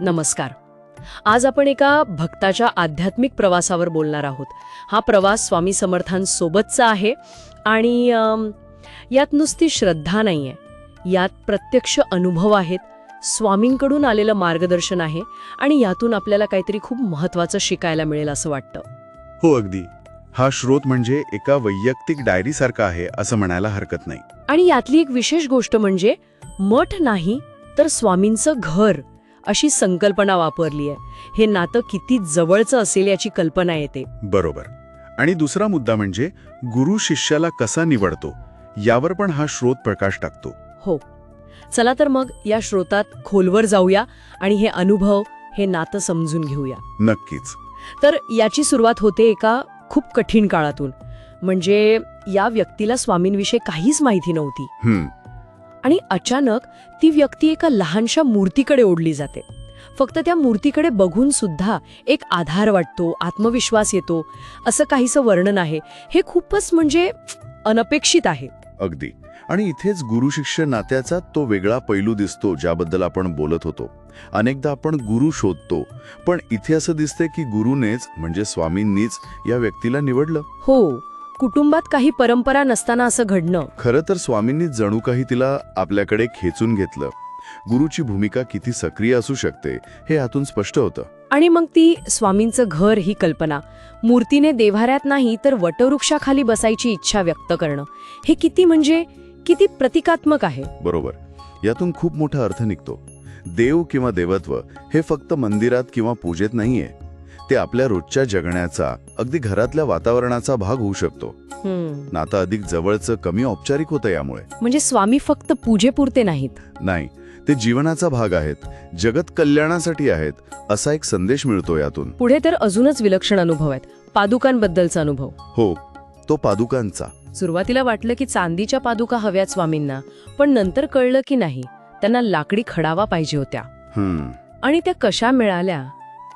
नमस्कार. आज आपण एका भक्ताच्या आध्यात्मिक प्रवासावर बोलणार आहोत. हा प्रवास स्वामी समर्थांसोबतचा आहे आणि यात नुसती श्रद्धा नाहीये. यात प्रत्यक्ष अनुभव आहेत स्वामींकडून आलेलं मार्गदर्शन आहे आणि यातून आपल्याला काहीतरी खूप महत्वाचं शिकायला मिळेल असं वाटतं. हो अगदी. हा स्रोत म्हणजे एका वैयक्तिक डायरीसारखा आहे असं म्हणायला हरकत नाही. आणि यातली एक विशेष गोष्ट म्हणजे मठ नाही तर स्वामींचं घर. अशी संकल्पना वापरली आहे. हे नातं किती जवळचं असेल याची कल्पना येते. बरोबर. आणि दुसरा मुद्दा म्हणजे गुरु शिष्याला कसा निवडतो यावर पण हा स्रोत प्रकाश टाकतो. हो. चला तर मग या श्रोतात खोलवर जाऊया आणि हे अनुभव हे नातं समजून घेऊया. नक्कीच. तर याची सुरुवात होते एका खूप कठीण काळातून. म्हणजे या व्यक्तीला स्वामींविषयी काहीच माहिती नव्हती. आणि अचानक ती व्यक्ती एका लहानशा मूर्तीकडे ओढली जाते. फक्त त्या मूर्तीकडे बघून सुद्धा एक आधार वाटतो आत्मविश्वास येतो असं काहीसं वर्णन आहे. हे खूपच म्हणजे अनपेक्षित आहे. अगदी. आणि इथेच गुरु शिष्य नात्याचा तो वेगळा पैलू दिसतो ज्याबद्दल आपण बोलत होतो. अनेकदा आपण गुरु शोधतो पण इथे असं दिसतंय की गुरुनेच म्हणजे स्वामींनीच या व्यक्तीला निवडलं. हो. कुटुंबात काही परंपरा नसताना असं घडणं. खरं तर स्वामींनी जणू काही तिला आपल्याकडे खेचून घेतलं. गुरुची भूमिका किती सक्रिय असू शकते हे यातून स्पष्ट होतं. आणि मग ती स्वामींचं घर ही कल्पना. मूर्तीने देव्हाऱ्यात नाही तर वटवृक्षाखाली बसायची इच्छा व्यक्त करणं. हे किती म्हणजे किती प्रतिकात्मक आहे? बरोबर. यातून खूप मोठा अर्थ निघतो. देव किंवा देवत्व हे फक्त मंदिरात किंवा पूजेत नाहीये. ते आपल्या रोजच्या जगण्याचा अगदी घरातल्या वातावरणाचा भाग होऊ शकतो. नातं अधिक जवळचं कमी औपचारिक होतं यामुळे. म्हणजे स्वामी फक्त पूजेपुरते नाहीत. नाही ते जीवनाचा भाग आहेत जगत कल्याणासाठी आहेत असा एक संदेश मिळतो यातून. पुढे तर अजूनच विलक्षण अनुभव आहेत. पादुकांबद्दलचा अनुभव. हो तो पादुकांचा. सुरुवातीला वाटलं की चांदीच्या पादुका हव्यात स्वामींना पण नंतर कळलं की नाही त्यांना लाकडी खडावा पाहिजे होत्या. आणि त्या कशा मिळाल्या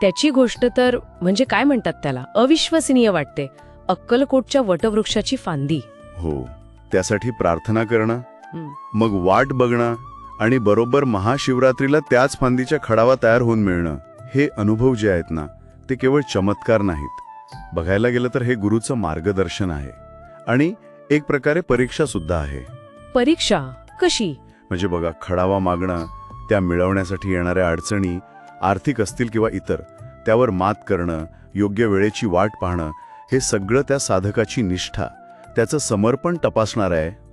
त्याची गोष्ट तर म्हणजे काय म्हणतात त्याला? अविश्वसनीय वाटते. अक्कलकोटच्या वटवृक्षाची फांदी. हो. त्यासाठी प्रार्थना करणं. मग वाट बघणं आणि बरोबर महाशिवरात्रीला त्याच फांदीच्या खडावा तयार होऊन मिळणं हे अनुभव जे आहेत ना ते केवळ चमत्कार नाहीत. बघायला गेलं तर हे गुरुचं मार्गदर्शन आहे. आणि एक प्रकारे परीक्षा सुद्धा आहे. परीक्षा? कशी? म्हणजे बघा खडावा मागणं त्या मिळवण्यासाठी येणाऱ्या अडचणी आर्थिक असतील किंवा इतर त्यावर मात करणं योग्य वेळेची वाट पाहणं हे सगळं त्या साधकाची निष्ठा त्याचं समर्पण टपासणार आहे.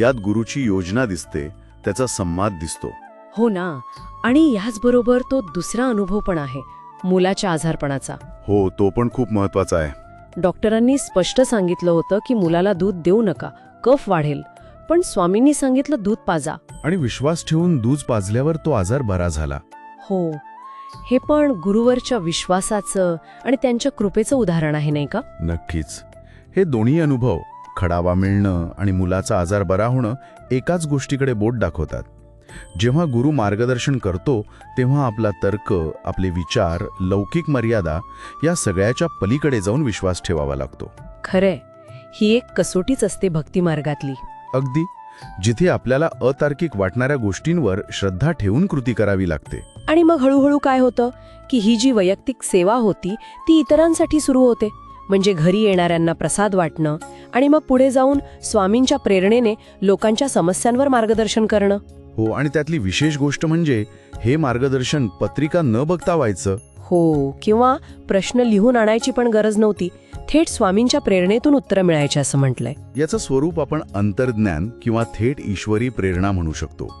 यात गुरुची योजना दिसते त्याचा संवाद दिसतो. हो ना. आणि याचबरोबर तो दुसरा अनुभव पण आहे मुलाच्या आजारपणाचा. हो तो पण खूप महत्त्वाचा आहे. डॉक्टरांनी स्पष्ट सांगितलं होतं की मुलाला दूध देऊ नका कफ वाढेल. पण स्वामींनी सांगितलं दूध पाजा. आणि विश्वास ठेवून दूध पाजल्यावर तो आजार बरा झाला. हो. हे पण गुरुवरच्या विश्वासाचं आणि त्यांच्या कृपेचं उदाहरण आहे नाही का? नक्कीच. हे दोन्ही अनुभव खडावा मिळणं आणि मुलाचा आजार बरा होणं एकाच गोष्टीकडे बोट दाखवतात. जेव्हा गुरु मार्गदर्शन करतो तेव्हा आपला तर्क आपले विचार लौकिक मर्यादा या सगळ्याच्या पलीकडे जाऊन विश्वास ठेवावा लागतो. खरंय. ही एक कसोटीच असते भक्ती मार्गातली अगदी. जिथे आपल्याला अतार्किक वाटणाऱ्या गोष्टींवर श्रद्धा ठेवून कृती करावी लागते. आणि मग हळूहळू काय होतं? की ही जी वैयक्तिक सेवा होती ती इतरांसाठी सुरू होते. म्हणजे घरी येणाऱ्यांना प्रसाद वाटणं आणि मग पुढे जाऊन स्वामींच्या प्रेरणेने लोकांच्या समस्यांवर मार्गदर्शन करणं. हो आणि त्यातली विशेष गोष्ट म्हणजे हे मार्गदर्शन पत्रिका न बघता व्हायचं. हो किंवा प्रश्न लिहून आणायची पण गरज नव्हती. थेट स्वामींच्या प्रेरणेतून उत्तरं मिळायची असं म्हटलंय. याचं स्वरूप आपण अंतर्ज्ञान किंवा थेट ईश्वरी प्रेरणा म्हणू शकतो.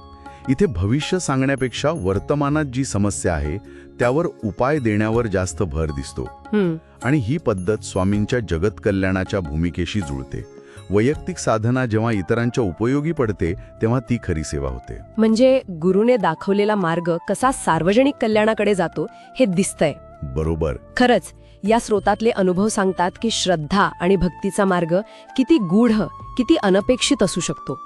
इथे भविष्य सांगण्यापेक्षा वर्तमानात जी समस्या आहे त्यावर उपाय देण्यावर जास्त भर दिसतो. आणि ही पद्धत स्वामींच्या जगत कल्याणाच्या भूमिकेशी जुळते. वैयक्तिक साधना जेव्हा इतरांच्या उपयोगी पडते तेव्हा ती खरी सेवा होते. म्हणजे गुरुने दाखवलेला मार्ग कसा सार्वजनिक कल्याणाकडे जातो हे दिसतंय. बरोबर. खरंच या स्रोतातले अनुभव सांगतात की श्रद्धा आणि भक्तीचा मार्ग किती गूढ किती अनपेक्षित असू शकतो.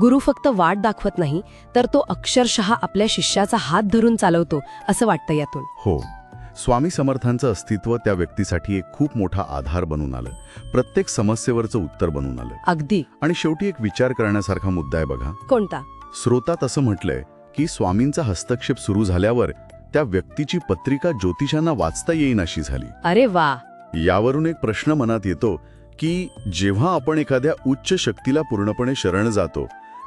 गुरु फक्त वाट दाखवत नाही तर तो अक्षरशः आपल्या शिष्याचा हात धरून चालवतो असं वाटतं यातून. हो. स्वामी समर्थांचं अस्तित्व त्या व्यक्तीसाठी एक खूप मोठा आधार बनून आलं. प्रत्येक समस्येवरचं उत्तर बनून आलं. अगदी. आणि शेवटी एक विचार करण्यासारखा मुद्दा आहे बघा. कोणता? स्रोतात असं म्हटलंय की स्वामींचा हस्तक्षेप सुरू झाल्यावर त्या व्यक्तीची पत्रिका ज्योतिषांना वाचता येईन अशी झाली. अरे वा! यावरून एक प्रश्न मनात येतो की जेव्हा आपण एखाद्या उच्च शक्तीला पूर्णपणे शरण जातो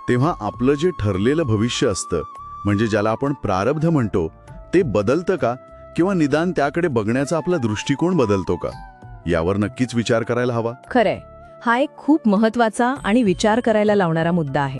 तेव्हा आपलं जे ठरलेलं भविष्य असतं म्हणजे ज्याला आपण प्रारब्ध म्हणतो ते बदलतं का? किंवा निदान त्याकडे बघण्याचा आपला दृष्टिकोन बदलतो का? यावर नक्कीच विचार करायला हवा. खरंय. हा एक खूप महत्त्वाचा आणि विचार करायला लावणारा मुद्दा आहे.